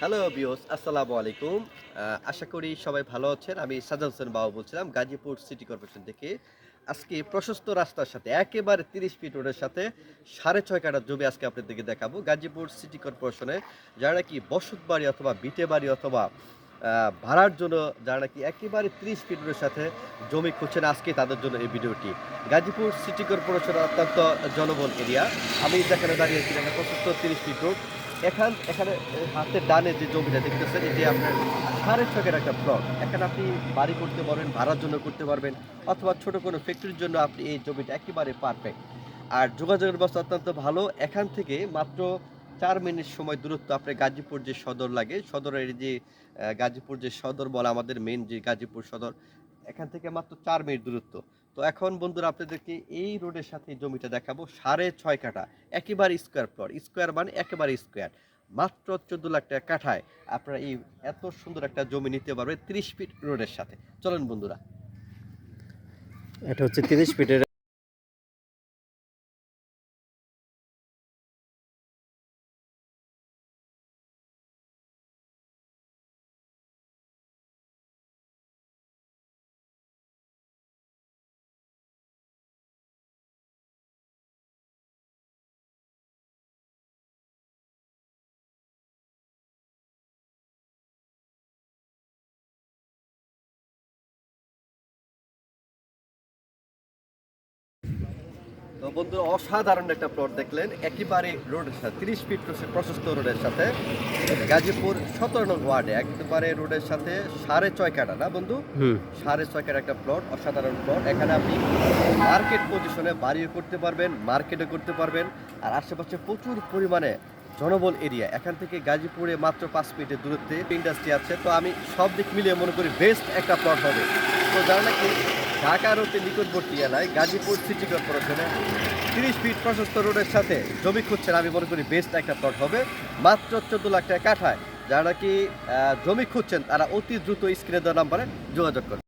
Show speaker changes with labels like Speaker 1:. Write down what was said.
Speaker 1: Hello বিওস আসসালামু আলাইকুম আশা করি সবাই ভালো আছেন। আমি সাজাদ হোসেন বাবু বলছিলাম, গাজীপুর সিটি কর্পোরেশন থেকে। আজকে প্রশস্ত রাস্তার সাথে, একেবারে তিরিশ ফিট রোডের সাথে সাড়ে ছয় কাটার জমি আজকে আপনাদেরকে দেখাবো। গাজীপুর সিটি কর্পোরেশনে যারা নাকি বসত বাড়ি অথবা বিটে বাড়ি অথবা ভাড়ার জন্য যারা নাকি একেবারে তিরিশ ফিট রোডের সাথে জমি খুঁজছেন আজকে তাদের জন্য এই ভিডিওটি। গাজীপুর সিটি কর্পোরেশনের অত্যন্ত জনবল এরিয়া আমি যেখানে দাঁড়িয়েছি প্রশস্ত তিরিশ ফিট রোড এখান এখানে হাতের ডানে যে জমিটা দেখতেছেন, এটি আপনার সাড়ে ছকের একটা প্লট এখানে আপনি বাড়ি করতে পারবেন, ভাড়ার জন্য করতে পারবেন, অথবা ছোট কোনো ফ্যাক্টরির জন্য আপনি এই জমিটা একেবারে পারফেক্ট আর যোগাযোগের ব্যবস্থা অত্যন্ত ভালো। এখান থেকে মাত্র চার মিনিট সময় দূরত্ব আপনার গাজীপুর যে সদর লাগে। সদরের যে গাজীপুর যে সদর বলে আমাদের মেন যে গাজীপুর সদর, এখান থেকে মাত্র চার মিনিট দূরত্ব। তো এখন বন্ধুরা আপনাদেরকে এই রোডের সাথে জমিটা দেখাবো সাড়ে ছয় কাঠা, একেবারে স্কোয়ার প্লট স্কোয়ার মানে একেবারে স্কোয়ার মাত্র চোদ্দ লাখ টাকা কাঠায় আপনারা এই এত সুন্দর একটা জমি নিতে পারবে ত্রিশ ফিট রোডের সাথে। চলেন বন্ধুরা।
Speaker 2: এটা হচ্ছে তিরিশ ফিটের
Speaker 1: তো বন্ধু অসাধারণ একটা প্লট দেখলেন। একেবারে রোডের সাথে তিরিশ ফিট প্রশস্ত রোডের সাথে। গাজীপুর সতেরো নং ওয়ার্ডে একেবারে রোডের সাথে সাড়ে ছয় কাটা না বন্ধু? সাড়ে ছয় কাটা একটা প্লট অসাধারণ প্লট এখানে আপনি মার্কেট পজিশনে বাড়িও করতে পারবেন মার্কেটও করতে পারবেন। আর আশেপাশে প্রচুর পরিমাণে জনবল এরিয়া। এখান থেকে গাজীপুরে মাত্র পাঁচ মিনিটের দূরত্বে ইন্ডাস্ট্রি আছে। তো আমি সব দিক মিলিয়ে মনে করি বেস্ট একটা প্লট হবে। তো যারা নাকি ঢাকার হতে নিকটবর্তী এলাকায় গাজীপুর সিটি কর্পোরেশনে তিরিশ ফিট প্রশস্ত রোডের সাথে জমি খুঁজছেন আমি মনে করি বেস্ট একটা প্লট হবে। মাত্র চোদ্দ লাখ টাকা কাঠায় যারা নাকি জমি খুঁজছেন তারা অতি দ্রুত স্ক্রিনে দেওয়া নাম্বারে যোগাযোগ করুন।